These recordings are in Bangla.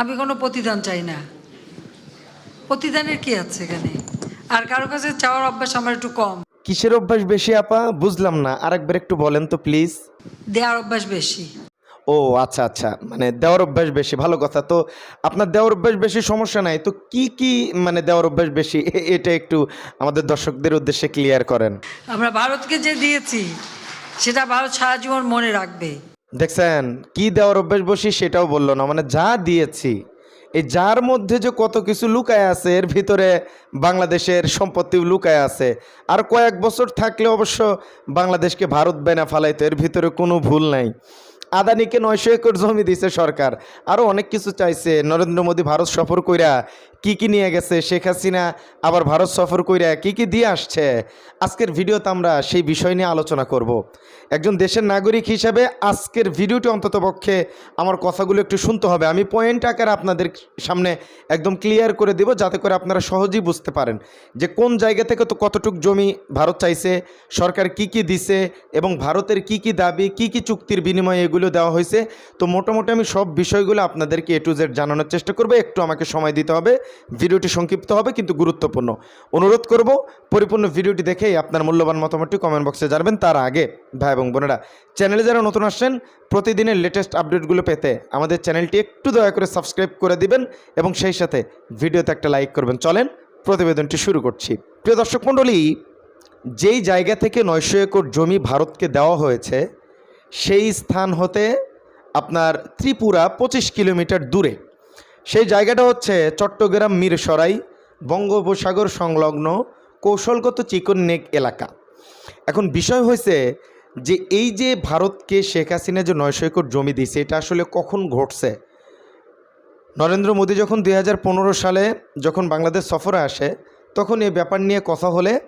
আমি কোনো প্রতিদান চাই না। প্রতিদানের কি আছে এখানে? আর কারও কাছে চাওয়ার অভ্যাস আমার একটু কম। কিসের অভ্যাস বেশি আপা? বুঝলাম না। আরেকবার একটু বলেন তো প্লিজ। দেওয়ার অভ্যাস বেশি। ও আচ্ছা আচ্ছা। মানে দেওয়ার অভ্যাস বেশি ভালো কথা। তো আপনার দেওয়ার অভ্যাস বেশি সমস্যা নাই। তো কি কি মানে দেওয়ার অভ্যাস বেশি? এটা একটু আমাদের দর্শকদের উদ্দেশ্যে ক্লিয়ার করেন। আমরা ভারতকে যে দিয়েছি সেটা ভারত সারা জীবন মনে রাখবে। দেখছেন, কি দেওয়ার অভ্যেস বসি সেটাও বলল না। মানে যা দিয়েছি, এই যার মধ্যে যে কত কিছু লুকায় আছে, এর ভিতরে বাংলাদেশের সম্পত্তিও লুকায় আছে। আর কয়েক বছর থাকলে অবশ্য বাংলাদেশকে ভারত বেনা ফালাইতো, এর ভিতরে কোনো ভুল নাই। আদানিকে নয়শো একর জমি দিছে সরকার। আরও অনেক কিছু চাইছে, নরেন্দ্র মোদী ভারত সফর কইরা কি কি নিয়ে গেছে? শেখ হাসিনা আবার ভারত সফর কইরা কি কি দিয়ে আসছে? আজকের ভিডিওতে আমরা সেই বিষয় নিয়ে আলোচনা করব। একজন দেশের নাগরিক হিসাবে আজকের ভিডিওটি অন্ততপক্ষে আমার কথাগুলো একটু শুনতে হবে। আমি পয়েন্ট আকারে আপনাদের সামনে একদম ক্লিয়ার করে দেব, যাতে করে আপনারা সহজেই বুঝতে পারেন যে কোন জায়গা থেকে তো কতটুক জমি ভারত চাইছে, সরকার কি কি দিছে এবং ভারতের কি কি দাবি, কি কি চুক্তির বিনিময়ে এগুলো দেওয়া হয়েছে। তো মোটামুটি আমি সব বিষয়গুলো আপনাদেরকে এ টু জেড জানানোর চেষ্টা করব। একটু আমাকে সময় দিতে হবে। ভিডিওটি সংক্ষিপ্ত হবে, কিন্তু গুরুত্বপূর্ণ। অনুরোধ করব, পরিপূর্ণ ভিডিওটি দেখেই আপনার মূল্যবান মতামতটি কমেন্ট বক্সে জানাবেন। তার আগে, ভাই এবং বোনেরা চ্যানেলে যারা নতুন আসছেন, প্রতিদিনের লেটেস্ট আপডেটগুলো পেতে আমাদের চ্যানেলটি একটু দয়া করে সাবস্ক্রাইব করে দিবেন এবং সেই সাথে ভিডিওতে একটা লাইক করবেন। চলেন, প্রতিবেদনটি শুরু করছি। প্রিয় দর্শক মণ্ডলী, যেই জায়গা থেকে নয়শো একর জমি ভারতকে দেওয়া হয়েছে, সেই স্থান হতে আপনার ত্রিপুরা পঁচিশ কিলোমিটার দূরে। সেই জায়গাটা হচ্ছে চট্টগ্রাম মিরসরাই, বঙ্গোপসাগর সংলগ্ন কৌশলগত চিকন নেক এলাকা। এখন বিষয় হয়েছে যে এই যে ভারতকে শেখ হাসিনা যে নয়শো একর জমি দিয়েছে, এটা আসলে কখন ঘটছে? নরেন্দ্র মোদী যখন দু হাজার পনেরো সালে যখন বাংলাদেশ সফরে আসে, তখন এই ব্যাপার নিয়ে কথা হলে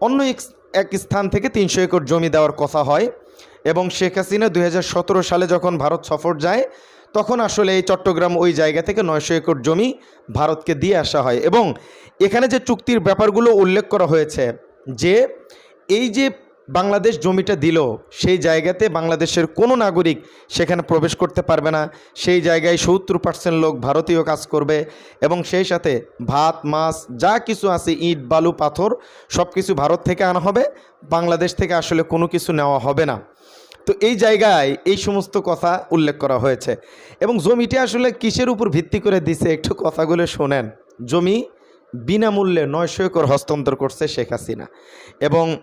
অন্য এক- এক স্থান থেকে তিনশো একর জমি দেওয়ার কথা হয় এবং শেখ হাসিনা দুই হাজার সতেরো সালে যখন ভারত সফর যায় তখন আসলে এই চট্টগ্রাম ওই জায়গা থেকে নয়শো একর জমি ভারতকে দিয়ে আসা হয় এবং এখানে যে চুক্তির ব্যাপারগুলো উল্লেখ করা হয়েছে যে এই যে বাংলাদেশ জমিটা দিল, সেই জায়গাতে বাংলাদেশের কোনো নাগরিক সেখানে প্রবেশ করতে পারবে না। সেই জায়গায় সত্তর পার্সেন্ট লোক ভারতীয় কাজ করবে এবং সেই সাথে ভাত, মাছ, যা কিছু আছে, ইট, বালু, পাথর সব কিছু ভারত থেকে আনা হবে। বাংলাদেশ থেকে আসলে কোনো কিছু নেওয়া হবে না। তো এই জায়গায় এই সমস্ত কথা উল্লেখ করা হয়েছে। এবং জমিটি আসলে কিসের উপর ভিত্তি করে দিছে একটু কথাগুলো শোনেন। জমি বিনামূল্যে নয়শো একর হস্তান্তর করছে শেখ হাসিনা। এবং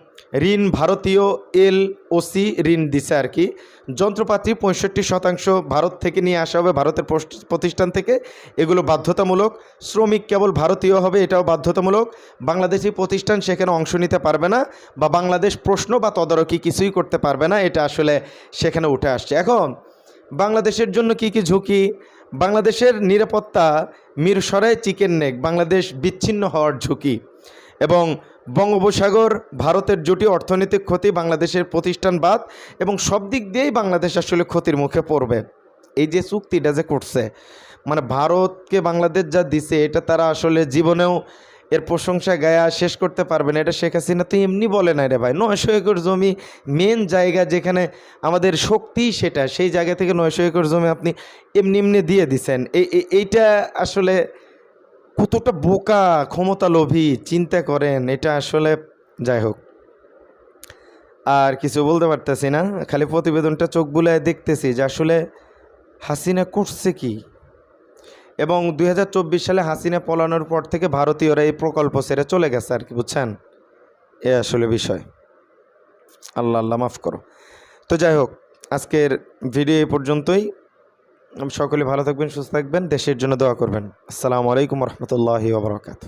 ঋণ ভারতীয় এল ওসি ঋণ দিছে আর কি। যন্ত্রপাতি পঁয়ষট্টি শতাংশ ভারত থেকে নিয়ে আসা হবে, ভারতের প্রতিষ্ঠান থেকে। এগুলো বাধ্যতামূলক। শ্রমিক কেবল ভারতীয় হবে, এটাও বাধ্যতামূলক। বাংলাদেশি প্রতিষ্ঠান সেখানে অংশ নিতে পারবে না বা বাংলাদেশ প্রশ্ন বা তদারকি কিছুই করতে পারবে না, এটা আসলে সেখানে উঠে আসছে। এখন, বাংলাদেশের জন্য কি কি ঝুঁকি? বাংলাদেশের নিরাপত্তা মিরসরাই চিকেন নেক, বাংলাদেশ বিচ্ছিন্ন হওয়ার ঝুঁকি এবং বঙ্গোপসাগর ভারতের জুটি অর্থনৈতিক ক্ষতি, বাংলাদেশের প্রতিষ্ঠানবাদ এবং সব দিক দিয়েই বাংলাদেশ আসলে ক্ষতির মুখে পড়বে। এই যে চুক্তিটা যে করছে মানে ভারতকে বাংলাদেশ যা দিছে, এটা তারা আসলে জীবনেও এর প্রশংসা গায়া শেষ করতে পারবে না। এটা শেখ হাসিনা তো এমনি বলে না রে ভাই। নয়শো একর জমি মেন জায়গা যেখানে আমাদের শক্তি সেটা, সেই জায়গা থেকে নয়শো একর জমি আপনি এমনি এমনি দিয়ে দিছেন। এই, এই- এইটা আসলে কতটা বোকা ক্ষমতা লোভী চিন্তা করেন, এটা আসলে যাই হোক। আর কিছু বলতে পারতেছি না, খালি প্রতিবেদনটা চোখ বুলায় দেখতেছি যে আসলে হাসিনা করছে কি? এবং দুই হাজার চব্বিশ সালে হাসিনা পলানোর পর থেকে ভারতীয়রা এই প্রকল্প ছেড়ে চলে গেছে আর কি, বুঝছেন? এ আসলে বিষয়। আল্লাহ আল্লাহ মাফ করো। তো যাই হোক, আজকের ভিডিও এই পর্যন্তই। সকলে ভালো থাকবেন, সুস্থ থাকবেন, দেশের জন্য দোয়া করবেন। আসসালামু আলাইকুম রহমতুল্লাহি ওবরাকাত